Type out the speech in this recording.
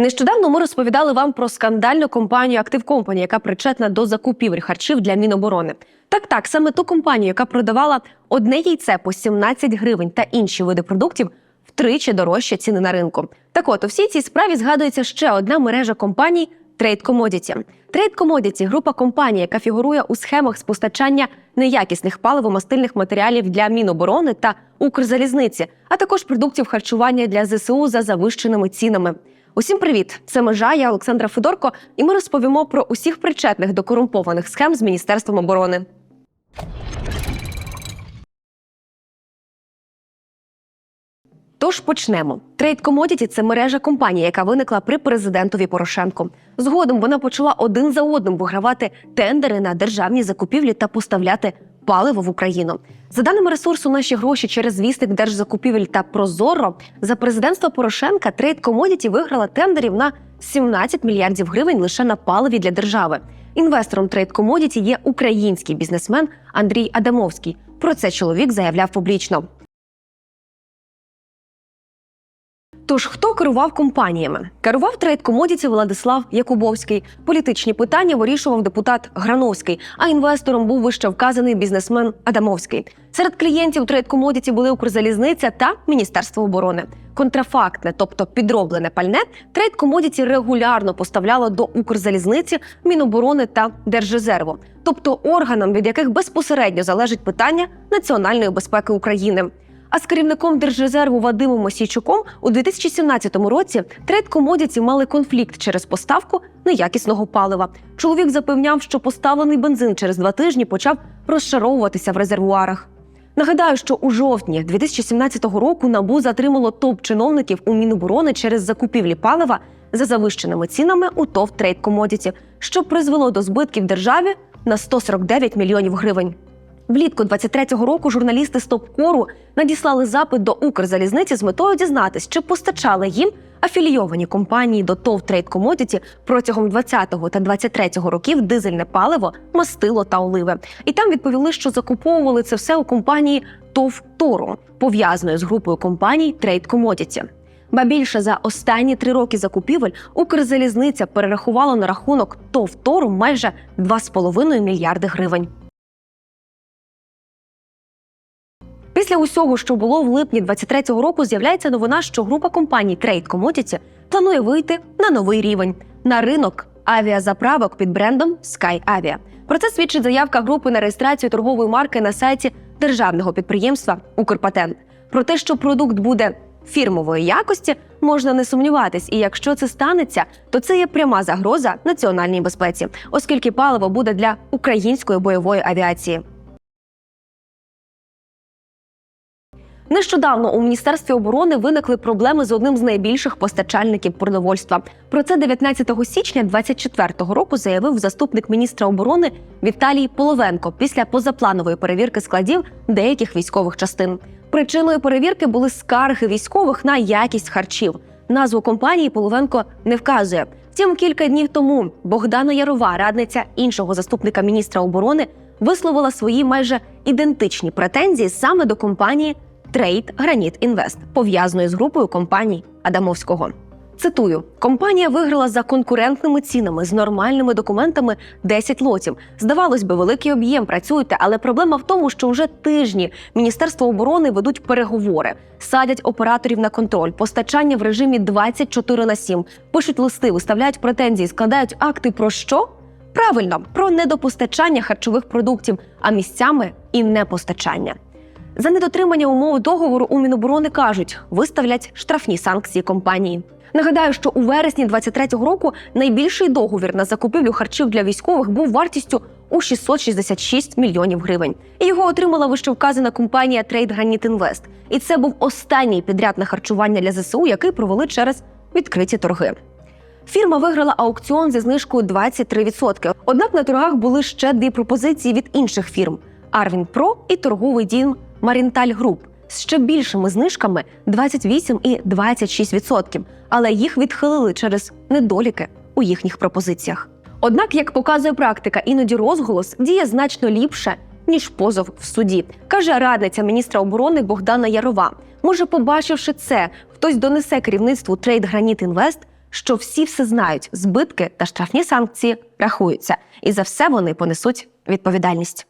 Нещодавно ми розповідали вам про скандальну компанію Актив Компані, яка причетна до закупівель харчів для Міноборони. Так, так, саме ту компанію, яка продавала одне яйце по 17 гривень та інші види продуктів втричі дорожче ціни на ринку. Так от у всій цій справі згадується ще одна мережа компаній Trade Commodity. Trade Commodity – група компаній, яка фігурує у схемах з постачання неякісних паливо-мастильних матеріалів для Міноборони та Укрзалізниці, а також продуктів харчування для ЗСУ за завищеними цінами. Усім привіт! Це межа, я Олександра Федорко, і ми розповімо про усіх причетних до корумпованих схем з Міністерством оборони. Тож почнемо. Trade Commodity – це мережа компаній, яка виникла при президентові Порошенку. Згодом вона почала один за одним вигравати тендери на державні закупівлі та поставляти паливо в Україну. За даними ресурсу, наші гроші через вісник держзакупівель та Прозоро за президентства Порошенка трейд комодіті виграла тендерів на 17 мільярдів гривень лише на паливі для держави. Інвестором трейд комодіті є український бізнесмен Андрій Адамовський. Про це чоловік заявляв публічно. Тож хто керував компаніями? Керував Trade Commodity Владислав Якубовський. Політичні питання вирішував депутат Грановський, а інвестором був вище вказаний бізнесмен Адамовський. Серед клієнтів Trade Commodity були Укрзалізниця та Міністерство оборони. Контрафактне, тобто підроблене пальне, Trade Commodity регулярно поставляло до Укрзалізниці, Міноборони та Держрезерву, тобто органам, від яких безпосередньо залежить питання національної безпеки України. А з керівником Держрезерву Вадимом Осійчуком у 2017 році Trade Commodity мали конфлікт через поставку неякісного палива. Чоловік запевняв, що поставлений бензин через два тижні почав розшаровуватися в резервуарах. Нагадаю, що у жовтні 2017 року набу затримало топ-чиновників у Міноборони через закупівлі палива за завищеними цінами у ТОВ Trade Commodity, що призвело до збитків державі на 149 мільйонів гривень. Влітку 23-го року журналісти Стопкору надіслали запит до Укрзалізниці з метою дізнатись, чи постачали їм афілійовані компанії до ТОВ Trade Commodity протягом 20-го та 23-го років дизельне паливо, мастило та оливи. І там відповіли, що закуповували це все у компанії ТОВ Тору, пов'язаної з групою компаній Trade Commodity. Ба більше за останні три роки закупівель Укрзалізниця перерахувала на рахунок ТОВ Тору майже 2,5 мільярди гривень. Після усього, що було в липні 23-го року, з'являється новина, що група компаній Trade Commodity планує вийти на новий рівень на ринок авіазаправок під брендом Sky Avia. Про це свідчить заявка групи на реєстрацію торгової марки на сайті державного підприємства Укрпатент. Про те, що продукт буде фірмової якості, можна не сумніватись. І якщо це станеться, то це є пряма загроза національній безпеці, оскільки паливо буде для української бойової авіації. Нещодавно у міністерстві оборони виникли проблеми з одним з найбільших постачальників продовольства. Про це 19 січня 2024 року заявив заступник міністра оборони Віталій Половенко після позапланової перевірки складів деяких військових частин. Причиною перевірки були скарги військових на якість харчів. Назву компанії Половенко не вказує. Втім, кілька днів тому Богдана Ярова, радниця іншого заступника міністра оборони, висловила свої майже ідентичні претензії саме до компанії Трейд Граніт Інвест, пов'язаної з групою компаній Адамовського. Цитую: компанія виграла за конкурентними цінами з нормальними документами 10 лотів. Здавалось би, великий об'єм працюєте, але проблема в тому, що вже тижні Міністерство оборони ведуть переговори, садять операторів на контроль, постачання в режимі 24 на 7, пишуть листи, виставляють претензії, складають акти про що? Правильно, про недопостачання харчових продуктів, а місцями і непостачання. За недотримання умов договору у Міноборони кажуть, виставлять штрафні санкції компанії. Нагадаю, що у вересні 23-го року найбільший договір на закупівлю харчів для військових був вартістю у 666 мільйонів гривень. І його отримала вищевказана компанія Trade Granite Invest. І це був останній підряд на харчування для ЗСУ, який провели через відкриті торги. Фірма виграла аукціон зі знижкою 23%. Однак на торгах були ще дві пропозиції від інших фірм: Арвін Про і торговий дім Марінталь Груп з ще більшими знижками 28 і 26%, але їх відхилили через недоліки у їхніх пропозиціях. Однак, як показує практика, іноді розголос діє значно ліпше ніж позов в суді, каже радниця міністра оборони Богдана Ярова. Може, побачивши це, хтось донесе керівництву Trade Granite Invest що всі все знають, збитки та штрафні санкції рахуються, і за все вони понесуть відповідальність.